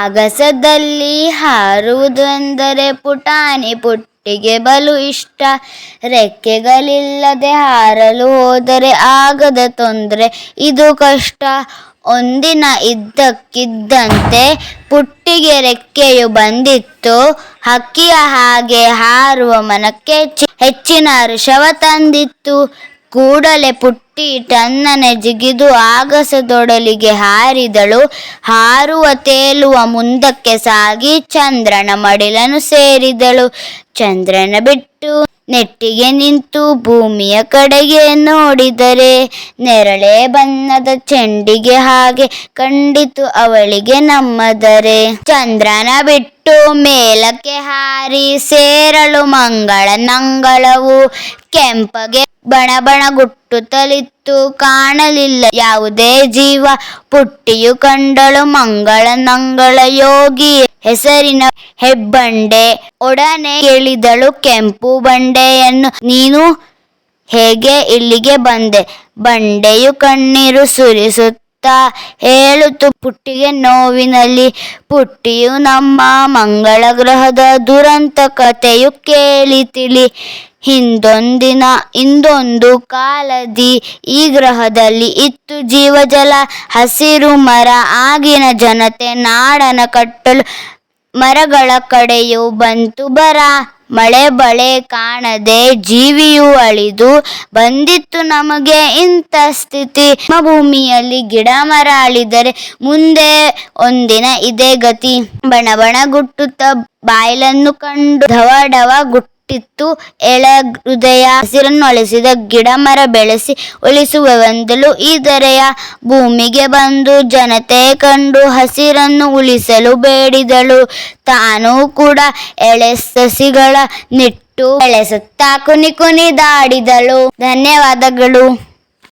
ಆಗಸದಲ್ಲಿ ಹಾರುವುದೆಂದರೆ ಪುಟಾಣಿ ಪುಟ್ಟಿಗೆ ಬಲು ಇಷ್ಟ. ರೆಕ್ಕೆಗಳಿಲ್ಲದೆ ಹಾರಲು ಹೋದರೆ ಆಗದ ತೊಂದರೆ. ಇದು ಕಷ್ಟ. ಒಂದಿನ ಇದ್ದಕ್ಕಿದ್ದಂತೆ ಪುಟ್ಟಿಗೆ ರೆಕ್ಕೆಯು ಬಂದಿತ್ತು. ಹಕ್ಕಿಯ ಹಾಗೆ ಹಾರುವ ಮನಕ್ಕೆ ಹೆಚ್ಚಿನ ಹರ್ಷವ ತಂದಿತ್ತು. ಕೂಡಲೇ ಪುಟ್ಟಿ ಟನ್ನನೆ ಜಿಗಿದು ಆಗಸದೊಡಲಿಗೆ ಹಾರಿದಳು. ಹಾರುವ ತೇಲುವ ಮುಂದಕ್ಕೆ ಸಾಗಿ ಚಂದ್ರನ ಮಡಿಲನು ಸೇರಿದಳು. ಚಂದ್ರನ ಬಿಟ್ಟು ನೆಟ್ಟಿಗೆ ನಿಂತು ಭೂಮಿಯ ಕಡೆಗೆ ನೋಡಿದರೆ ನೆರಳೆ ಬಣ್ಣದ ಚೆಂಡಿಗೆ ಹಾಗೆ ಕಂಡಿತು ಅವಳಿಗೆ ನಮ್ಮದರೆ. ಚಂದ್ರನ ಬಿಟ್ಟು ಮೇಲಕ್ಕೆ ಹಾರಿ ಸೇರಳು ಮಂಗಳ ನಂಗಳವು ಕೆಂಪಗೆ ಬಣ ಬಣ ಗುಟ್ಟುತ್ತಲಿತ್ತು ಕಾಣಲಿಲ್ಲ ಯಾವುದೇ ಜೀವ. ಪುಟ್ಟಿಯು ಕಂಡಳು ಮಂಗಳ ನಂಗಳ ಯೋಗಿ. ಹೆಸರಿನ ಹೆಬ್ಬಂಡೆ ಒಡನೆ ಕೇಳಿದಳು ಕೆಂಪು ಬಂಡೆಯನ್ನು. ನೀನು ಹೇಗೆ ಇಲ್ಲಿಗೆ ಬಂದೆ? ಬಂಡೆಯು ಕಣ್ಣೀರು ಸುರಿಸುತ್ತಾ ಹೇಳುತ್ತು ಪುಟ್ಟಿಗೆ ನೋವಿನಲ್ಲಿ. ಪುಟ್ಟಿಯು ನಮ್ಮ ಮಂಗಳ ಗ್ರಹದ ದುರಂತ ಕಥೆಯು ಕೇಳಿ ತಿಳಿ ಹಿಂದೊಂದಿನ ಇಂದೊಂದು ಕಾಲದಿ ಈ ಗ್ರಹದಲ್ಲಿ ಇತ್ತು ಜೀವಜಲ. ಹಸಿರು ಮರ, ಆಗಿನ ಜನತೆ, ನಾಡನ ಕಟ್ಟಲು ಮರಗಳ ಕಡೆಯೂ ಬಂತು ಬರ. ಮಳೆ ಬಳೆ ಕಾಣದೆ ಜೀವಿಯು ಅಳಿದು ಬಂದಿತ್ತು ನಮಗೆ ಇಂಥ ಸ್ಥಿತಿ. ನಮ್ಮ ಭೂಮಿಯಲ್ಲಿ ಗಿಡ ಮರ ಅಳಿದರೆ ಮುಂದೆ ಒಂದಿನ ಇದೇ ಗತಿ. ಬಣ ಬಣ ಗುಟ್ಟುತ್ತ ಬಾಯ್ಲನ್ನು ಕಂಡು ಢವ ಢವ ಗುಟ್ಟಿತ್ತು ಎಳ ಹೃದಯ ಹಸಿರನ್ನು ಅಳಿಸಿದ ಗಿಡ ಮರ ಬೆಳೆಸಿ ಉಳಿಸುವವೆಂದಲು ಈ ದರೆಯ ಭೂಮಿಗೆ ಬಂದು ಜನತೆ ಕಂಡು ಹಸಿರನ್ನು ಉಳಿಸಲು ಬೇಡಿದಳು. ತಾನೂ ಕೂಡ ಎಳೆ ಸಸಿಗಳ ನಿಟ್ಟು ಬೆಳೆಸುತ್ತಾ ಕುನಿ ಕುನಿದಾಡಿದಳು ಧನ್ಯವಾದಗಳು.